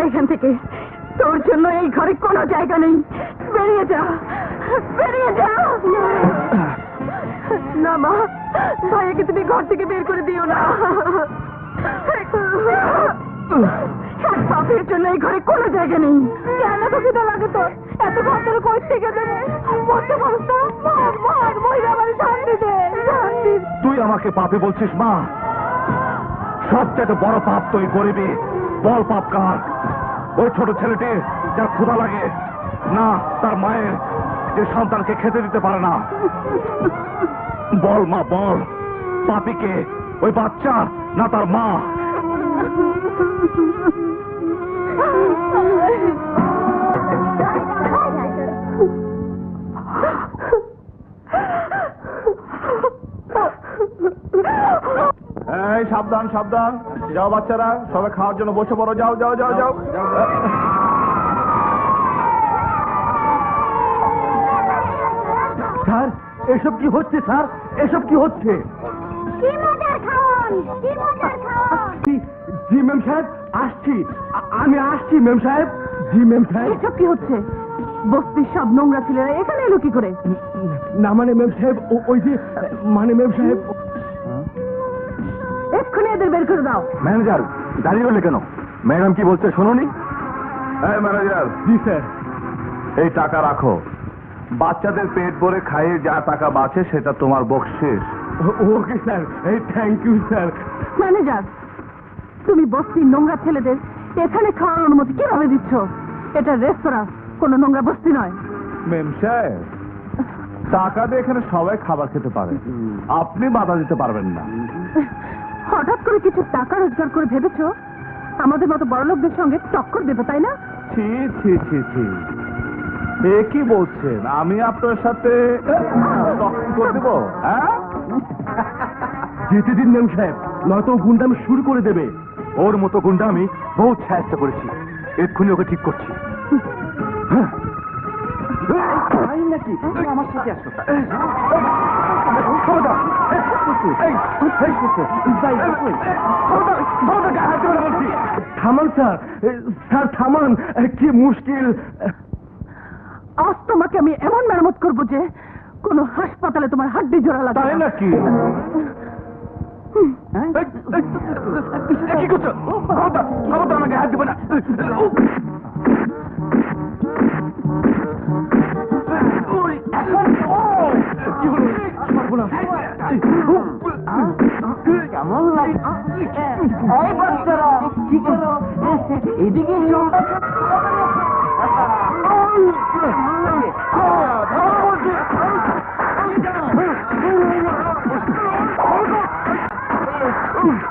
যা এখান থেকে। তোর জন্য এই ঘরে কোনো জায়গা নেই। বেরিয়ে যা। বেরিয়ে যা। না মা, ভাইয়াকে তুমি ঘর থেকে বের করে দিও না। এক জন্য এই ঘরে কোনো জায়গা নেই। কেন কবিতা লাগে তোর? এত ঘর কই থেকে দেবে মহিলা আমার শান্তি দে তুই আমাকে পাপে বলছিস, মা। সবচেয়ে বড় পাপ তুই করবি বল পাপ কার? ওই ছোট ছেলেটি যার ক্ষুধা লাগে, না, তার মায়ের যে সন্তানকে খেতে দিতে পারে না। বল মা, বল। পাপিকে, ওই বাচ্চা, না তার মা। সাবধান সাবধান। যাও বাচ্চারা সবাই খাওয়ার জন্য বসে পড়ো যাও যাও যাও যাও। স্যার এসব কি হচ্ছে স্যার? এসব কি হচ্ছে? কি মজার খাওয়ান কি মজার খাওয়ান। জি- জি মেম সাহেব আসছি। আমি আসছি মেম সাহেব। জি মেম সাহেব। এসব কি হচ্ছে? বস্তির সব নোংরা ছেলেরা এখানে এলো কি করে? না মানে মেম সাহেব ওই যে মানে মেম সাহেব এক্ষুনি এদের বের করে দাও। ম্যানেজার দাঁড়িয়ে রইলে কেন? ম্যাডাম কি বলছে শোনোনি? হ্যাঁ ম্যানেজার। জি স্যার। এই টাকা রাখো। বাচ্চাদের পেট ভরে খাইয়ে যা টাকা বাঁচে সেটা তোমার বকশিস ওকে স্যার। এই থ্যাংক ইউ স্যার। ম্যানেজার তুমি বস্তির নোংরা ছেলেদের এখানে খাওয়ার অনুমতি কীভাবে দিচ্ছ? এটা রেস্তোরাঁ কোনো নোংরা বস্তি নয়। মেম সাহেব টাকা দিয়ে এখানে সবাই খাবার খেতে পারে। আপনি বাধা দিতে পারবেন না। হঠাৎ করে কিছু টাকা রোজগার করে ভেবেছো আমাদের মতো বড়লোকদের সঙ্গে টক্কর দেবে তাই না ছি ছি ছি ছি এ কি বলছেন আমি আপনার সাথে তখন করে দেবো হ্যাঁ যেতে দিন ম্যাম সাহেব নয়তো ও গুন্ডামি শুরু করে দেবে ওর মতো গুন্ডা আমি বহু চেষ্টা করেছি এক্ষুনি ওকে ঠিক করছি নাকি আমার সাথে আসো থামান স্যার। স্যার থামান কি মুশকিল। আজ তোমাকে আমি এমন মেরামত করব যে কোনো হাসপাতালে তোমার হাড্ডি জোড়া লাগবে তাই নাকি? কি করছ? আমাকে হাত দেবে না। বাচ্চারা কি করো এদিকে Oh,